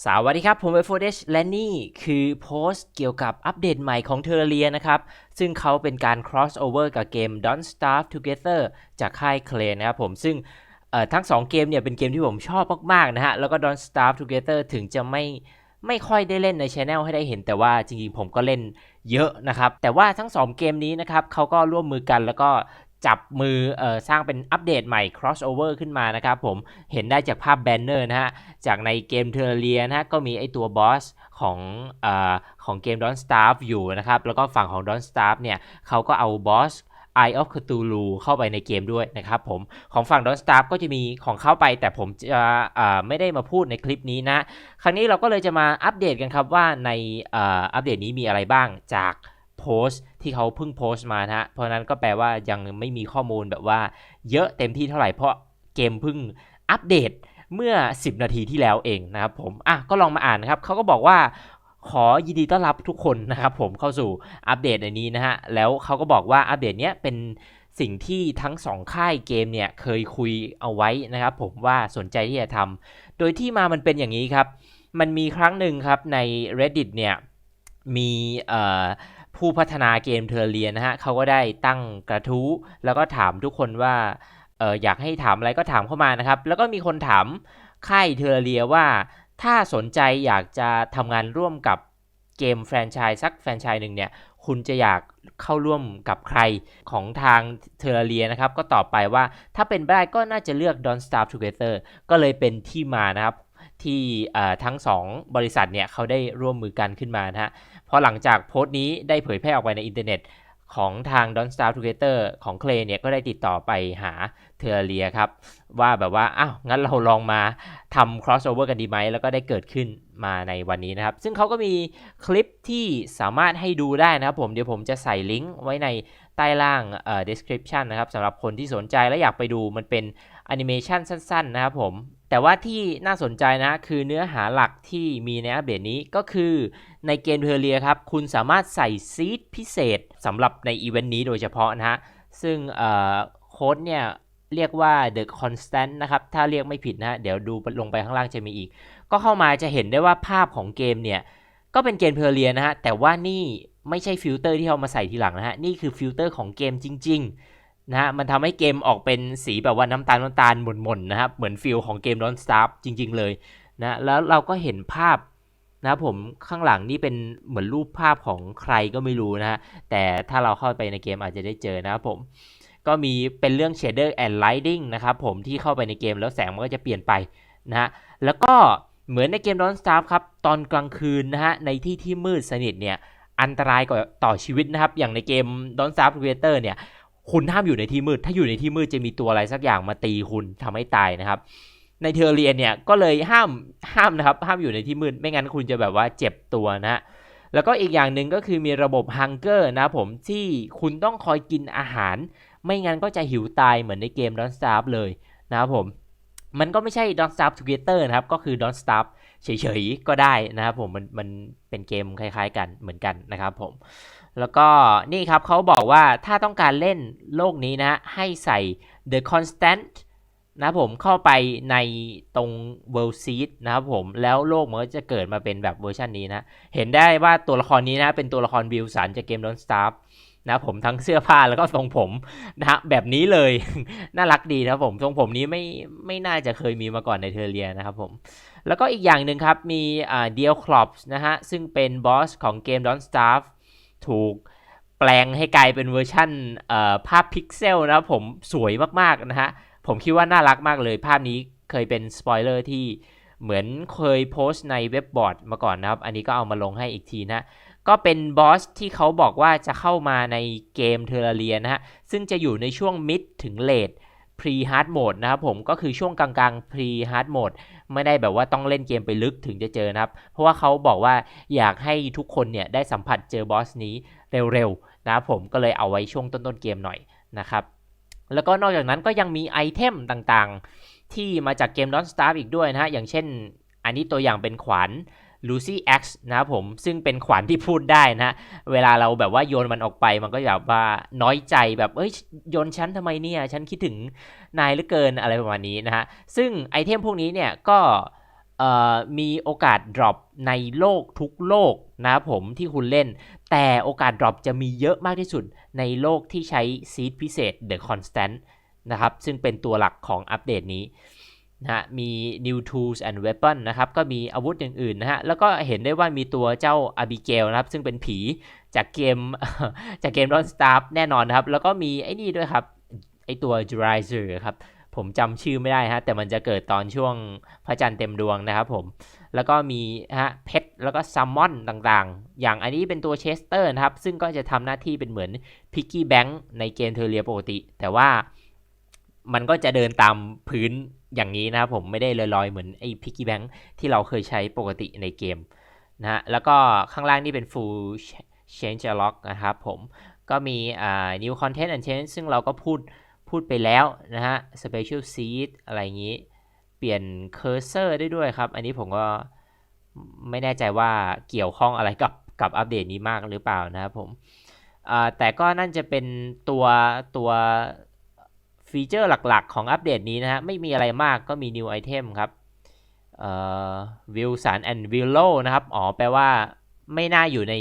สวัสดีครับ ผม f อ d และนี่คือโพสต์เกี่ยวกับอัปเดตใหม่ของเทอร์เรียนะครับ ซึ่งเขาเป็นการ cross over กับเกม Don't Starve Together จากค่ายเคลนะครับผมซึ่งทั้ง 2 เกมเนี่ยเป็นเกมที่ผมชอบมาก ๆ นะฮะ แล้วก็ Don't Starve Together ถึงจะไม่ไม่ค่อยได้เล่นในช anel ให้ได้เห็นแต่ว่าจริงๆผมก็เล่นเยอะนะครับ แต่ว่าทั้ง 2 เกมนี้นะครับเขาก็ร่วมมือกันแล้วก็ จับมือออสร้างเป็นอัปเดตใหม่ crossover ขึ้นมานะครับผมเห็นได้จากภาพแบนเนอร์นะฮะ จากในเกมเทอร์เรียนะฮะ ก็มีไอตัวบอสของอของเกม Don't Starve อยู่นะครับ แล้วก็ฝั่งของ Don't Starve เนี่ยเขาก็เอาบอส Eye of Cthulhu เข้าไปในเกมด้วยนะครับผมของฝั่ง Don't Starve ก็จะมีของเข้าไป แต่ผมจะไม่ได้มาพูดในคลิปนี้นะ ครั้งนี้เราก็เลยจะมาอัปเดตกันครับว่าในออัปเดตนี้มีอะไรบ้างจากโพสต์ ที่เขาเพิ่งโพสต์มานะฮะ เพราะนั้นก็แปลว่ายังไม่มีข้อมูลแบบว่า เยอะเต็มที่เท่าไหร่เพราะเกมเพิ่งอัปเดตเมื่อ 10 นาทีที่แล้วเองนะครับผม อะก็ลองมาอ่านนะครับเขาก็บอกว่าขอยินดีต้อนรับทุกคนนะครับผมเข้าสู่อัปเดตในนี้นะฮะ แล้วเขาก็บอกว่าอัปเดตเนี้ยเป็นสิ่งที่ทั้ง 2 ค่ายเกมเนี่ยเคยคุยเอาไว้นะครับผมว่าสนใจที่จะทำโดยที่มามันเป็นอย่างนี้ครับ มันมีครั้งหนึ่งครับใน reddit เนี่ยมีเอ่อ ผู้พัฒนาเกมเทอร์เรียนะฮะเขาก็ได้ตั้งกระทู้ แล้วก็ถามทุกคนว่าเอออยากให้ถามอะไรก็ถามเข้ามานะครับ แล้วก็มีคนถามค่ายเทอร์เรียว่า ถ้าสนใจอยากจะทำงานร่วมกับเกมแฟรนไชส์สักแฟรนไชส์หนึ่งเนี่ยคุณจะอยากเข้าร่วมกับใครของทางเทอร์เรียนะครับ ก็ตอบไปว่าถ้าเป็นไปได้ก็น่าจะเลือก Don't Starve Together ก็เลยเป็นที่มานะครับ ที่ทั้ง2บริษัทเนี่ยเขาได้ร่วมมือกันขึ้นมานะฮะ พอหลังจากโพสต์นี้ได้เผยแพร่ออกไปในอินเทอร์เน็ตของทาง Don't Starve Together ของเคลเนี่ยก็ได้ติดต่อไปหาเทอร์เรียครับ ว่าแบบว่า อ้าว งั้นเราลองมาทำ crossover กันดีไหม แล้วก็ได้เกิดขึ้นมาในวันนี้นะครับ ซึ่งเขาก็มีคลิปที่สามารถให้ดูได้นะครับผม เดี๋ยวผมจะใส่ลิงก์ไว้ในใต้ล่างเอ่อ description นะครับสำหรับคนที่สนใจและอยากไปดูมันเป็นแอนิเมชันสั้น ๆ นะครับผม แต่ว่าที่น่าสนใจนะ คือเนื้อหาหลักที่มีในอัปเดตนี้ก็คือในเกมเทอร์เรียครับ คุณสามารถใส่ซีดพิเศษสำหรับในอีเวนต์นี้โดยเฉพาะนะฮะ ซึ่งโค้ดเนี่ยเรียกว่า the constant นะครับ ถ้าเรียกไม่ผิดนะ เดี๋ยวดูลงไปข้างล่างจะมีอีก ก็เข้ามาจะเห็นได้ว่าภาพของเกมเนี่ย ก็เป็นเกมเพลเรียนะฮะ แต่ว่านี่ไม่ใช่ฟิลเตอร์ที่เอามาใส่ทีหลังนะฮะ นี่คือฟิลเตอร์ของเกมจริง ๆ นะฮะมันทำให้เกมออกเป็นสีแบบว่าน้ำตาลน้ำตาลหม่นๆนะครับ เหมือนฟิลของเกม Don't Starve จริง ๆ เลยนะแล้วเราก็เห็นภาพนะผมข้างหลังนี่เป็นเหมือนรูปภาพของใครก็ไม่รู้นะฮะแต่ถ้าเราเข้าไปในเกมอาจจะได้เจอนะครับผมก็มีเป็นเรื่อง shader and lighting นะครับผมที่เข้าไปในเกมแล้วแสงมันก็จะเปลี่ยนไปนะฮะแล้วก็เหมือนในเกม Don't Starve ครับ ตอนกลางคืนนะฮะ ในที่ที่มืดสนิทเนี่ย อันตรายกว่าต่อชีวิตนะครับ อย่างในเกม Don't Starve Creator เนี่ย คุณห้ามอยู่ในที่มืด ถ้าอยู่ในที่มืดจะมีตัวอะไรสักอย่างมาตีคุณทำให้ตายนะครับ ในเทอร์เรียนเนี่ยก็เลยห้ามห้ามนะครับ ห้ามอยู่ในที่มืด ไม่งั้นคุณจะแบบว่าเจ็บตัวนะแล้วก็อีกอย่างหนึ่งก็คือมีระบบฮังเกอร์นะผมที่คุณต้องคอยกินอาหาร ไม่งั้นก็จะหิวตายเหมือนในเกม Don't Starve เลยนะครับผม มันก็ไม่ใช่ Don't Starve Together นะครับ ก็คือ Don't Starve เฉยๆก็ได้นะครับผมมันมันเป็นเกมคล้ายๆกันเหมือนกันนะครับผม แล้วก็นี่ครับเขาบอกว่าถ้าต้องการเล่นโลกนี้นะให้ใส่ The Constant นะผมเข้าไปในตรง World Seed นะครับผมแล้วโลกมันก็จะเกิดมาเป็นแบบเวอร์ชันนี้นะ เห็นได้ว่าตัวละครนี้นะ เป็นตัวละครบิลสันจากเกม Don't Starve นะผมทั้งเสื้อผ้าแล้วก็ทรงผมนะแบบนี้เลย น่ารักดีนะผมทรงผมนี้ไม่ไม่น่าจะเคยมีมาก่อนในเทอร์เรียนะครับผม แล้วก็อีกอย่างหนึ่งครับ มีเดียลคลอปนะฮะ ซึ่งเป็นบอสของเกม Don't Starve ถูกแปลงให้กลายเป็นเวอร์ชั่นภาพพิกเซลนะครับผมสวยมากๆนะฮะ ผมคิดว่าน่ารักมากเลย ภาพนี้เคยเป็นสปอยเลอร์ที่เหมือนเคยโพสต์ในเว็บบอร์ดมาก่อนนะครับ อันนี้ก็เอามาลงให้อีกทีนะ ก็เป็นบอสที่เขาบอกว่าจะเข้ามาในเกมเทอร์เรียนะฮะ ซึ่งจะอยู่ในช่วงมิดถึงเลดพรีฮาร์ดโหมดนะครับผมก็คือช่วงกลางๆพรีฮาร์ดโหมด ไม่ได้แบบว่าต้องเล่นเกมไปลึกถึงจะเจอนะครับ เพราะว่าเขาบอกว่าอยากให้ทุกคนเนี่ยได้สัมผัสเจอบอสนี้เร็วๆนะครับผมก็เลยเอาไว้ช่วงต้นๆเกมหน่อยนะครับแล้วก็นอกจากนั้นก็ยังมีไอเทมต่างๆ ที่มาจากเกม Don't Starve อีกด้วยนะฮะอย่างเช่นอันนี้ตัวอย่างเป็นขวาน Lucy X นะครับผมซึ่งเป็นขวานที่พูดได้นะเวลาเราแบบว่าโยนมันออกไปมันก็แบบว่าน้อยใจแบบเอ้ยโยนฉันทำไมเนี่ย ฉันคิดถึงนายเหลือเกินอะไรประมาณนี้นะฮะซึ่งไอเทมพวกนี้เนี่ยก็มีโอกาส drop ในโลกทุกโลกนะครับผมที่คุณเล่น แต่โอกาส drop จะมีเยอะมากที่สุดในโลกที่ใช้ซีดพิเศษ The Constant นะครับซึ่งเป็นตัวหลักของอัปเดตนี้ นะฮะมี new tools and weapon นะครับ ก็มีอาวุธอย่างอื่นนะฮะ แล้วก็เห็นได้ว่ามีตัวเจ้า Abigail นะครับ ซึ่งเป็นผีจากเกมจากเกม Don't Starve แน่นอนนะครับ แล้วก็มีไอ้นี่ด้วยครับ ไอ้ตัว d r i z e r ครับ ผมจำชื่อไม่ได้ฮะ แต่มันจะเกิดตอนช่วงพระจันทร์เต็มดวงนะครับผม แล้วก็มีฮะเพชรแล้วก็ซัมมอนต่างๆ อย่างอันนี้เป็นตัวเชสเตอร์นะครับ ซึ่งก็จะทำหน้าที่เป็นเหมือนพิกกี้แบงค์ในเกมเทอร์เรียปกติ แต่ว่า มันก็จะเดินตามพื้นอย่างนี้นะครับผมไม่ได้ลอยๆ เหมือนไอ้พิกกี้แบงค์ที่เราเคยใช้ปกติในเกมนะฮะแล้วก็ข้างล่างนี่เป็น full change log นะครับผมก็มีอ่า new content and change ซึ่งเราก็พูดพูดไปแล้วนะฮะ special seed อะไรอย่างนี้ เปลี่ยน cursor ได้ด้วยครับ อันนี้ผมก็ไม่แน่ใจว่าเกี่ยวข้องอะไรกับกับอัปเดตนี้มากหรือเปล่านะครับผมแต่ก็นั่นจะเป็นตัวตัว ฟีเจอร์หลักๆ ของอัปเดตนี้นะฮะไม่มีอะไรมากก็มี new item ครับเอ่อ Wilson and Willow นะครับ อ๋อ แปลว่าไม่น่าอยู่ใน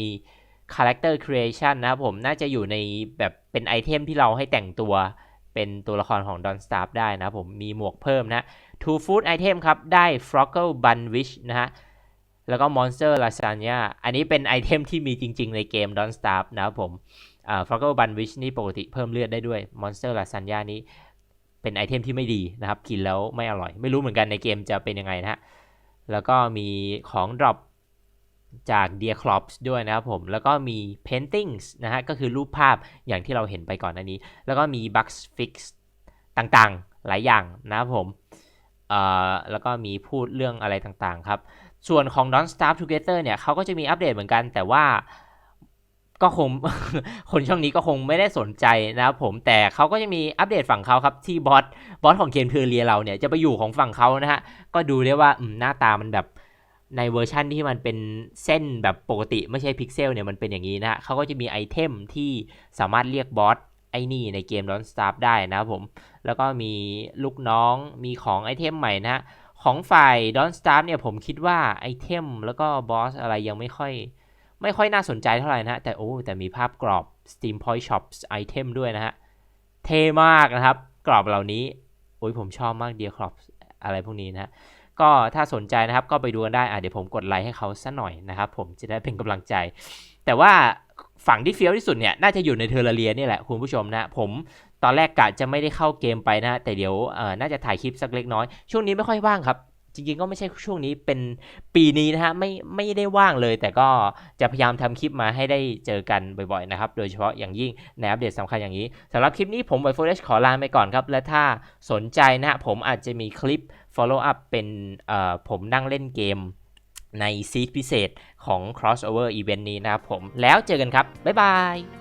Character Creation นะครับผม น่าจะอยู่ในแบบเป็นไอเทมที่เราให้แต่งตัวเป็นตัวละครของ Don Starf ได้นะผมมีหมวกเพิ่มนะ Two Food Item ครับ ได้ Froggle Bunwich นะฮะ แล้วก็ Monster Lasagna อันนี้เป็นไอเทมที่มีจริง ๆ ในเกม Don Starf นะครับผม อ่า Froggle Bunwich นี่ปกติเพิ่มเลือดได้ด้วย Monster Lasagna นี้เป็นไอเทมที่ไม่ดีนะครับ กินแล้วไม่อร่อย ไม่รู้เหมือนกันในเกมจะเป็นยังไงนะฮะ แล้วก็มีของ drop จาก Dear Crops ด้วยนะครับผม แล้วก็มี paintings นะฮะ ก็คือรูปภาพอย่างที่เราเห็นไปก่อนอันนี้ แล้วก็มี bugs fix ต่างๆ หลายอย่างนะครับผมเอ่อแล้วก็มีพูดเรื่องอะไรต่างๆ ครับ ส่วนของ Don't Starve Together เนี่ยเขาก็จะมีอัปเดตเหมือนกัน แต่ว่า ก็คงคนช่องนี้ก็คงไม่ได้สนใจนะครับผมแต่เขาก็จะมีอัปเดตฝั่งเขาครับ ที่บอสบอสของเกมเทอร์เรียเราเนี่ยจะไปอยู่ของฝั่งเขานะฮะ ก็ดูได้ว่าอหน้าตามันแบบในเวอร์ชั่นที่มันเป็นเส้นแบบปกติไม่ใช่พิกเซลเนี่ยมันเป็นอย่างนี้นะฮะเขาก็จะมีไอเทมที่สามารถเรียกบอสไอ้นี่ในเกม Don't Starve ได้นะครับผม แล้วก็มีลูกน้องมีของไอเทมใหม่นะฮะของฝ่าย Don't Starve เนี่ยผมคิดว่าไอเทมแล้วก็บอสอะไรยังไม่ค่อย ไม่ค่อยน่าสนใจเท่าไหร่นะฮะแต่โอ้แต่มีภาพกรอบ Steam Point Shops ไอเทมด้วยนะฮะ เท่มากนะครับ กรอบเหล่านี้โอ้ยผมชอบมากเดียกรอบอะไรพวกนี้นะฮะก็ถ้าสนใจนะครับก็ไปดูกันได้อะเดี๋ยวผมกดไลค์ให้เขาสัหน่อยนะครับ ผมจะได้เป็นกำลังใจ แต่ว่าฝั่งที่เฟี้ยวที่สุดเนี่ยน่าจะอยู่ในเทอร์เรียนี่แหละคุณผู้ชมนะผมตอนแรกกะจะไม่ได้เข้าเกมไปนะ แต่เดี๋ยวน่าจะถ่ายคลิปสักเล็กน้อย ช่วงนี้ไม่ค่อยว่างครับ จริงๆก็ไม่ใช่ช่วงนี้เป็นปีนี้นะฮะไม่ไม่ได้ว่างเลย แต่ก็จะพยายามทำคลิปมาให้ได้เจอกันบ่อยๆนะครับ โดยเฉพาะอย่างยิ่งในอัปเดตสำคัญอย่างนี้สำหรับคลิปนี้ผมไวโฟเรชขอลาไปก่อนครับ และถ้าสนใจนะฮะผมอาจจะมีคลิป follow up เป็นเอ่อผมนั่งเล่นเกมในซีดพิเศษของ crossover event นี้นะครับผมแล้วเจอกันครับ บ๊ายบาย